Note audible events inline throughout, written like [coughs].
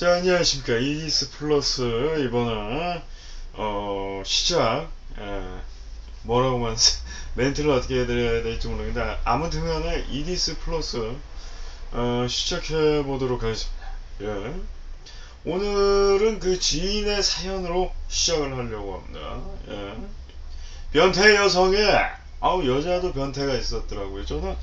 자, 안녕하십니까. 이디스 플러스, 이번은, 어, 시작, 예, 뭐라고만, [laughs] 멘트를 어떻게 해드려야 될지 모르겠는데, 아무튼 이디스 플러스, 어, 시작해 보도록 하겠습니다. 예. 오늘은 그 지인의 사연으로 시작을 하려고 합니다. 예. 변태 여성에, 아우, 여자도 변태가 있었더라고요. 저는,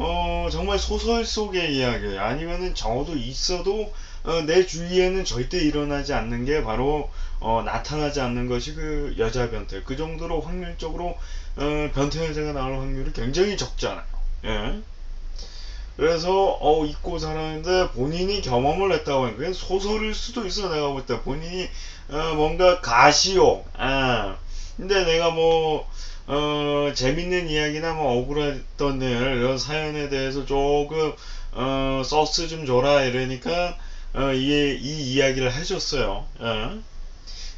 어, 정말 소설 속의 이야기, 아니면은 적어도 있어도, 어, 내 주위에는 절대 일어나지 않는 게 바로 어, 나타나지 않는 것이 그 여자 변태. 그 정도로 확률적으로 어, 변태 여자가 나올 확률이 굉장히 적잖아요. 예. 그래서 어 잊고 살았는데 본인이 경험을 했다고 게 소설일 수도 있어 내가 볼 때 본인이 어, 뭔가 가시욕. 아. 근데 내가 뭐 어, 재밌는 이야기나 뭐 억울했던 일 이런 사연에 대해서 조금 어, 소스 좀 줘라 이러니까 어, 이, 이 이야기를 해줬어요. 어.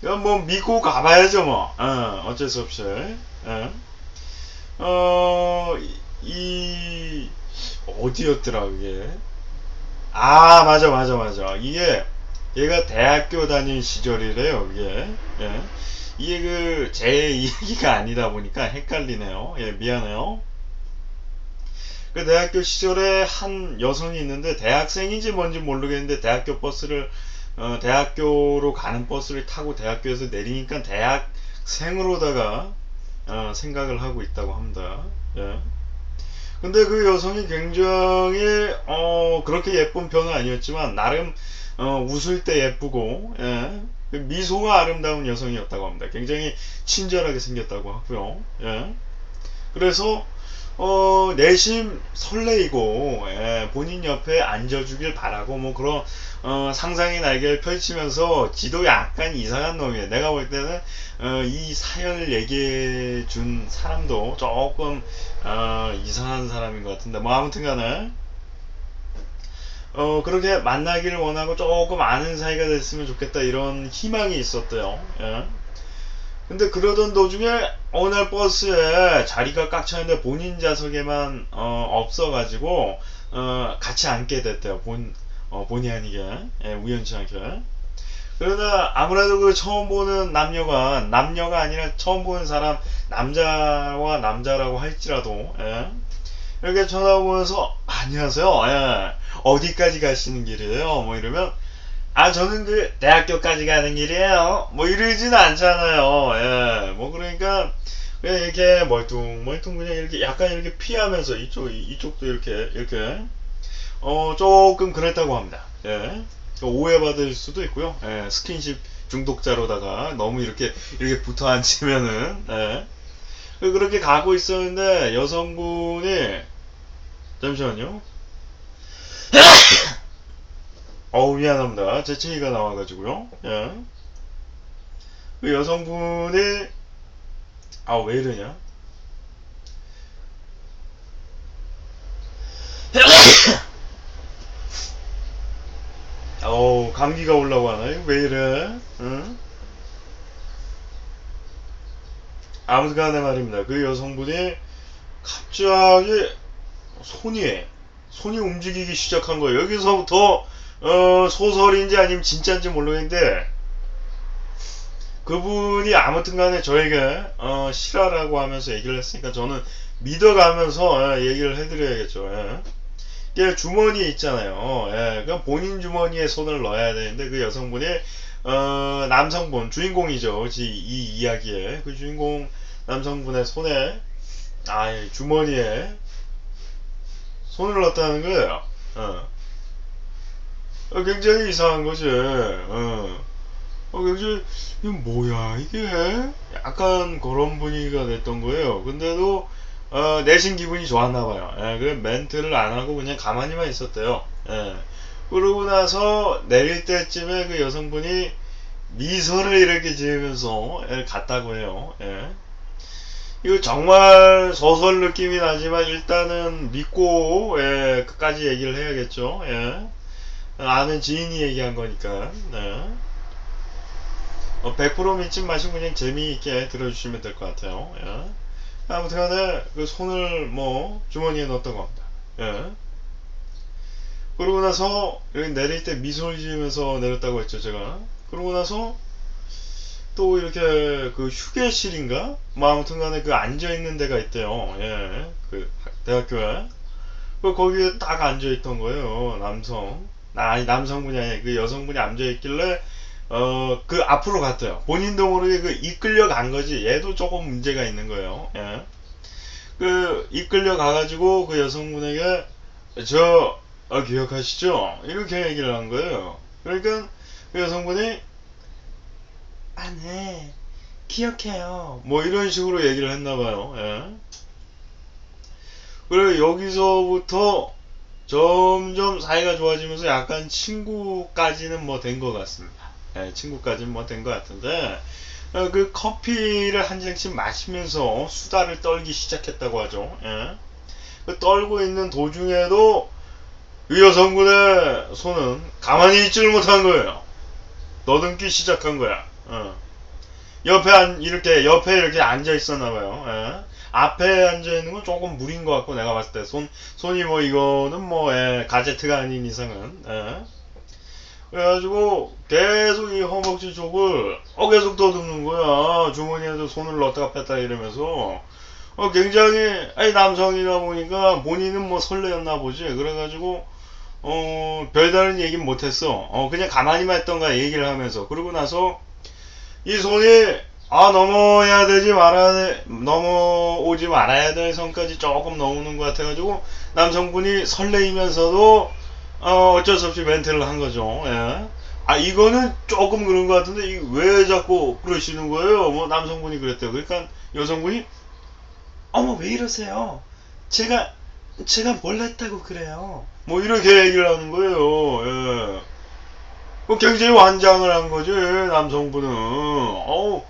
이건 뭐 믿고 가봐야죠 뭐. 어, 어쩔 수 없이. 어, 어, 이, 어디였더라 그게. 아 맞아 맞아 맞아. 이게 얘가 대학교 다닌 시절이래요 이게. 예. 이게 그제 [laughs] 이야기가 아니다 보니까 헷갈리네요. 예 미안해요. 그 대학교 시절에 한 여성이 있는데 대학생인지 뭔지 모르겠는데 대학교 버스를 어, 대학교로 가는 버스를 타고 대학교에서 내리니까 대학생으로다가 어, 생각을 하고 있다고 합니다. 예. 근데 그 여성이 굉장히 어, 그렇게 예쁜 편은 아니었지만 나름 어, 웃을 때 예쁘고 예. 그 미소가 아름다운 여성이었다고 합니다. 굉장히 친절하게 생겼다고 하고요. 예. 그래서 어, 내심 설레이고, 예, 본인 옆에 앉아주길 바라고, 뭐 그런, 어, 상상의 날개를 펼치면서 지도 약간 이상한 놈이에요. 내가 볼 때는, 어, 이 사연을 얘기해 준 사람도 조금, 어, 이상한 사람인 것 같은데, 뭐 아무튼 간에, 어, 그렇게 만나기를 원하고 조금 아는 사이가 됐으면 좋겠다, 이런 희망이 있었대요. 예. 근데 그러던 도중에 어느 날 버스에 자리가 꽉 찼는데 본인 좌석에만 어, 없어가지고 어, 같이 앉게 됐대요. 본 어, 본의 아니게 예, 우연치 않게. 그러다 아무래도 그 처음 보는 남녀가 남녀가 아니라 처음 보는 사람 남자와 남자라고 할지라도 예, 이렇게 쳐다보면서 안녕하세요. 예, 어디까지 가시는 길이에요? 뭐 이러면 아, 저는 그, 대학교까지 가는 길이에요. 뭐, 이러지는 않잖아요. 예. 뭐, 그러니까, 그냥 이렇게 멀뚱, 멀뚱 그냥 이렇게 약간 이렇게 피하면서 이쪽, 이쪽도 이렇게, 이렇게, 어, 조금 그랬다고 합니다. 예. 오해받을 수도 있고요. 예. 스킨십 중독자로다가 너무 이렇게, 이렇게 붙어 앉으면은, 예. 그렇게 가고 있었는데, 여성분이, 잠시만요. 어우 미안합니다. 재채기가 나와가지고요. 예. 그 여성분이 아 왜 이러냐? [coughs] 어우 감기가 올라오나요? 왜 이래? 응? 아무튼간에 말입니다. 그 여성분이 갑자기 손이 손이 움직이기 시작한 거예요. 여기서부터 어, 소설인지 아니면 진짜인지 모르겠는데 그분이 아무튼 간에 저에게 어, 실화라고 하면서 얘기를 했으니까 저는 믿어가면서 예, 얘기를 해드려야겠죠. 예. 이게 주머니 있잖아요. 예, 그 본인 주머니에 손을 넣어야 되는데 그 여성분이 어, 남성분 주인공이죠. 이, 이 이야기에 그 주인공 남성분의 손에 아 주머니에 손을 넣었다는 거예요. 어. 어, 굉장히 이상한 거지. 어. 어, 굉장히, 이거 뭐야, 이게? 약간 그런 분위기가 됐던 거예요. 근데도, 어, 내신 기분이 좋았나 봐요. 예, 그 멘트를 안 하고 그냥 가만히만 있었대요. 예. 그러고 나서 내릴 때쯤에 그 여성분이 미소를 이렇게 지으면서 예, 갔다고 해요. 예. 이거 정말 소설 느낌이 나지만 일단은 믿고 예, 끝까지 얘기를 해야겠죠. 예. 아는 지인이 얘기한 거니까. 네. 어, 100% 믿지 마시고 그냥 재미있게 들어주시면 될 것 같아요. 예. 아무튼 간에 그 손을 뭐 주머니에 넣었던 겁니다. 예. 그러고 나서 여기 내릴 때 미소를 지으면서 내렸다고 했죠 제가 그러고 나서 또 이렇게 그 휴게실인가 뭐 아무튼 간에 그 앉아 있는 데가 있대요 예그 대학교에 그 거기에 딱 앉아 있던 거예요 남성 아, 아니 남성분이 아니라 그 여성분이 앉아 있길래 어 그 앞으로 갔대요 본인도 모르게 그 이끌려 간 거지 얘도 조금 문제가 있는 거예요 예. 그 이끌려 가가지고 그 여성분에게 저 아, 기억하시죠? 이렇게 얘기를 한 거예요. 그러니까 그 여성분이 아, 네. 기억해요. 뭐 이런 식으로 얘기를 했나 봐요. 예. 그리고 여기서부터 점점 사이가 좋아지면서 약간 친구까지는 뭐 된 것 같습니다. 예, 친구까지는 뭐 된 것 같은데 어, 그 커피를 한 잔씩 마시면서 수다를 떨기 시작했다고 하죠. 예. 그 떨고 있는 도중에도 이 여성분의 손은 가만히 있지를 못한 거예요. 너듬기 시작한 거야. 어. 옆에 안, 이렇게, 옆에 이렇게 앉아 있었나 봐요. 예. 앞에 앉아 있는 건 조금 무리인 것 같고, 내가 봤을 때. 손, 손이 뭐, 이거는 뭐, 예, 가제트가 아닌 이상은. 예. 그래가지고, 계속 이 허벅지 쪽을, 어, 계속 더듬는 거야. 주머니에도 손을 넣었다가 뺐다 이러면서. 어, 굉장히, 아니, 남성이다 보니까 본인은 뭐 설레었나 보지. 그래가지고, 어, 별다른 얘기는 못했어. 어, 그냥 가만히만 했던 거야, 얘기를 하면서. 그러고 나서, 이 손이, 아, 넘어야 되지 말아야 돼, 넘어오지 말아야 될 선까지 조금 넘는 것 같아가지고, 남성분이 설레이면서도, 어, 어쩔 수 없이 멘트를 한 거죠. 예. 아, 이거는 조금 그런 것 같은데, 이 왜 자꾸 그러시는 거예요? 뭐, 남성분이 그랬대요. 그러니까, 여성분이, 어머, 왜 이러세요? 제가, 제가 뭘 했다고 그래요? 뭐 이렇게 얘기를 하는 거예요. 예. 뭐 굉장히 완장을 한 거지 남성분은. 어우,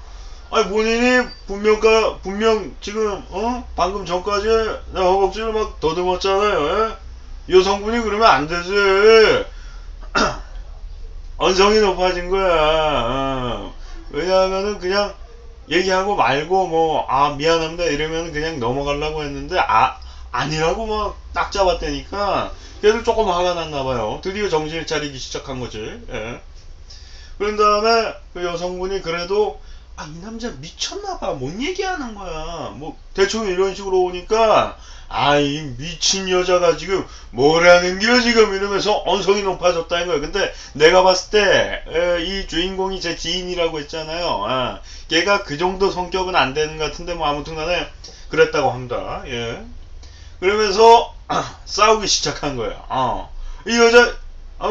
아니 본인이 분명가 분명 지금 어 방금 전까지 내 허벅지를 막 더듬었잖아요. 예? 여성분이 그러면 안 되지. [clears throat] 언성이 높아진 거야. 어. 왜냐하면은 그냥 얘기하고 말고 뭐 아 미안합니다 이러면 그냥 넘어가려고 했는데 아 아니라고 막 딱 잡았다니까 걔들 조금 화가 났나 봐요. 드디어 정신을 차리기 시작한 거지. 예. 그런 다음에 그 여성분이 그래도 아 이 남자 미쳤나 봐. 뭔 얘기하는 거야. 뭐 대충 이런 식으로 오니까 아 이 미친 여자가 지금 뭐라는 겨 지금 이러면서 언성이 높아졌다는 거예요. 근데 내가 봤을 때이 주인공이 제 지인이라고 했잖아요. 아, 걔가 그 정도 성격은 안 되는 것 같은데 뭐 아무튼 간에 그랬다고 합니다. 예. 그러면서 [clears throat] 싸우기 시작한 거야. 어. 이 여자 어,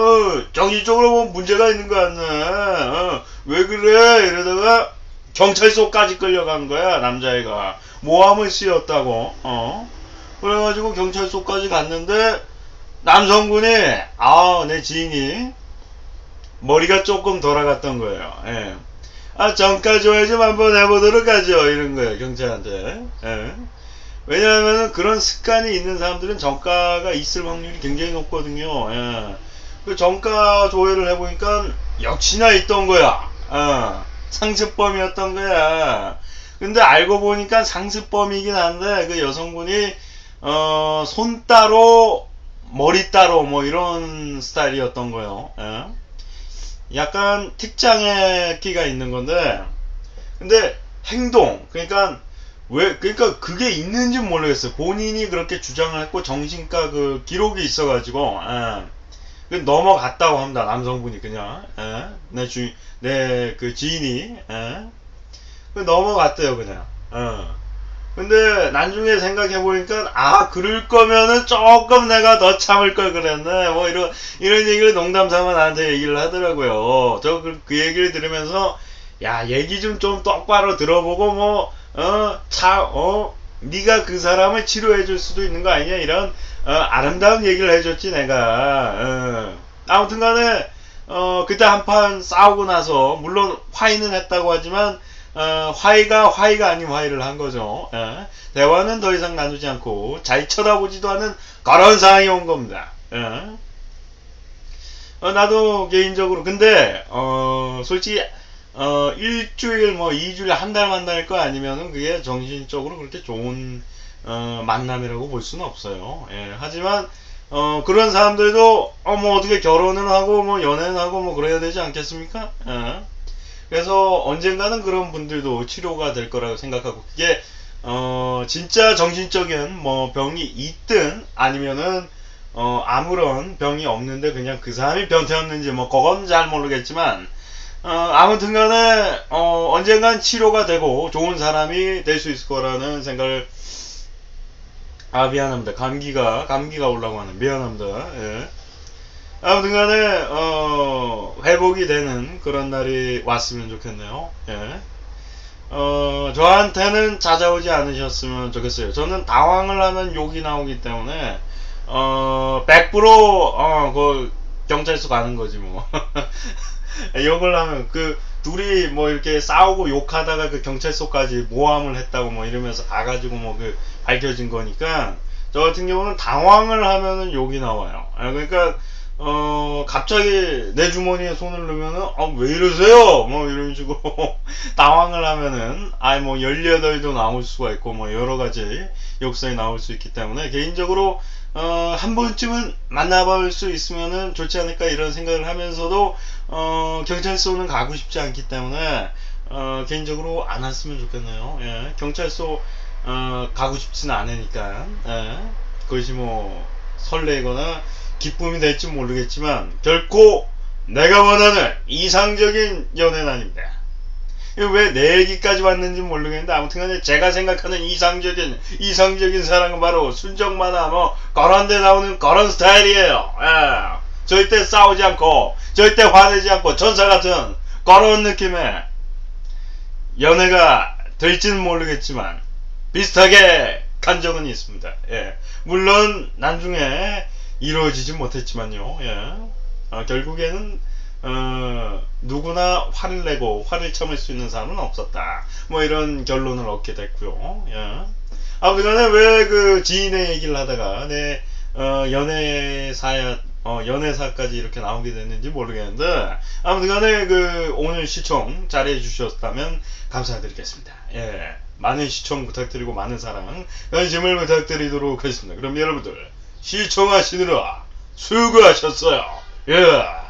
정신적으로 뭐 문제가 있는 거 같네. 어, 왜 그래? 이러다가 경찰서까지 끌려간 거야, 남자애가. 모함을 씌웠다고. 어. 그래가지고 경찰서까지 갔는데 남성분이 아, 내 지인이 머리가 조금 돌아갔던 거예요. 예. 아, 정가 조회 좀 한번 해보도록 하죠. 이런 거예요, 경찰한테. 예. 왜냐하면 그런 습관이 있는 사람들은 정가가 있을 확률이 굉장히 높거든요. 예. 그 정가 조회를 해보니까 역시나 있던 거야. 어, 상습범이었던 거야. 근데 알고 보니까 상습범이긴 한데 그 여성분이 어, 손 따로 머리 따로 뭐 이런 스타일이었던 거예요. 예. 약간 특장의 끼가 있는 건데 근데 행동 그러니까 왜 그러니까 그게 있는지 모르겠어요. 본인이 그렇게 주장을 했고 정신과 그 기록이 있어가지고 예. 그 넘어갔다고 합니다. 남성분이 그냥 예. 내주 내그 지인이 예. 그 넘어갔대요 그냥. 어. 근데 나중에 생각해 보니까 아 그럴 거면은 조금 내가 더 참을 걸 그랬네 뭐 이런 이런 얘기를 농담삼아 나한테 얘기를 하더라고요. 저그 얘기를 들으면서 야 얘기 좀좀 똑바로 들어보고 뭐 어, 차, 어, 네가 그 사람을 치료해 줄 수도 있는 거 아니냐 이런 어, 아름다운 얘기를 해줬지 내가. 어. 아무튼 간에 어, 그때 한 판 싸우고 나서 물론 화해는 했다고 하지만 어, 화해가 화해가 아닌 화해를 한 거죠. 예. 대화는 더 이상 나누지 않고 잘 쳐다보지도 않은 그런 상황이 온 겁니다. 예. 어, 나도 개인적으로 근데 어, 솔직히 어, 일주일, 뭐, 이주일, 한 달 만날 거 아니면은 그게 정신적으로 그렇게 좋은, 어, 만남이라고 볼 수는 없어요. 예, 하지만, 어, 그런 사람들도, 어, 뭐, 어떻게 결혼을 하고, 뭐, 연애를 하고, 뭐, 그래야 되지 않겠습니까? 예. 그래서 언젠가는 그런 분들도 치료가 될 거라고 생각하고, 그게, 어, 진짜 정신적인, 뭐, 병이 있든, 아니면은, 어, 아무런 병이 없는데, 그냥 그 사람이 변태였는지, 뭐, 그건 잘 모르겠지만, 어, 아무튼 간에, 어, 언젠간 치료가 되고, 좋은 사람이 될 수 있을 거라는 생각을 아 미안합니다. 감기가 감기가 올라고 하네. 미안합니다. 예. 아무튼 간에 어, 회복이 되는 그런 날이 왔으면 좋겠네요. 예. 어, 저한테는 찾아오지 않으셨으면 좋겠어요. 저는 당황을 하면 욕이 나오기 때문에 어, 100% 어, 그 경찰서 가는 거지 뭐. [laughs] 욕을 하면 그 둘이 뭐 이렇게 싸우고 욕하다가 그 경찰서까지 모함을 했다고 뭐 이러면서 가가지고 뭐 그 밝혀진 거니까 저 같은 경우는 당황을 하면은 욕이 나와요. 아, 그러니까 어 갑자기 내 주머니에 손을 넣으면은 아 왜 이러세요? 뭐 이런 식으로 [laughs] 당황을 하면은 아이 뭐 18도 나올 수가 있고 뭐 여러 가지 욕설이 나올 수 있기 때문에 개인적으로 어, 한 번쯤은 만나볼 수 있으면은 좋지 않을까 이런 생각을 하면서도 어, 경찰서는 가고 싶지 않기 때문에 어, 개인적으로 안 왔으면 좋겠네요. 예, 경찰서 어, 가고 싶지는 않으니까 예, 그것이 뭐 설레거나 기쁨이 될지 모르겠지만 결코 내가 원하는 이상적인 연애는 아닙니다. 왜 내 얘기까지 왔는지 모르겠는데 아무튼간에 제가 생각하는 이상적인 이상적인 사랑은 바로 순정만화 뭐 그런 데 나오는 그런 스타일이에요. 예. 절대 싸우지 않고 절대 화내지 않고 전사 같은 그런 느낌의 연애가 될지는 모르겠지만 비슷하게 간 적은 있습니다. 예. 물론 나중에 이루어지지 못했지만요. 예. 어, 결국에는 어, 누구나 화를 내고 화를 참을 수 있는 사람은 없었다. 뭐 이런 결론을 얻게 됐고요. 예. 아무튼간에 왜 그 지인의 얘기를 하다가 내 어, 연애사야 어, 연애사까지 이렇게 나오게 됐는지 모르겠는데 아무튼간에 그 오늘 시청 잘해 주셨다면 감사드리겠습니다. 예. 많은 시청 부탁드리고 많은 사랑 관심을 부탁드리도록 하겠습니다. 그럼 여러분들 시청하시느라 수고하셨어요. 예.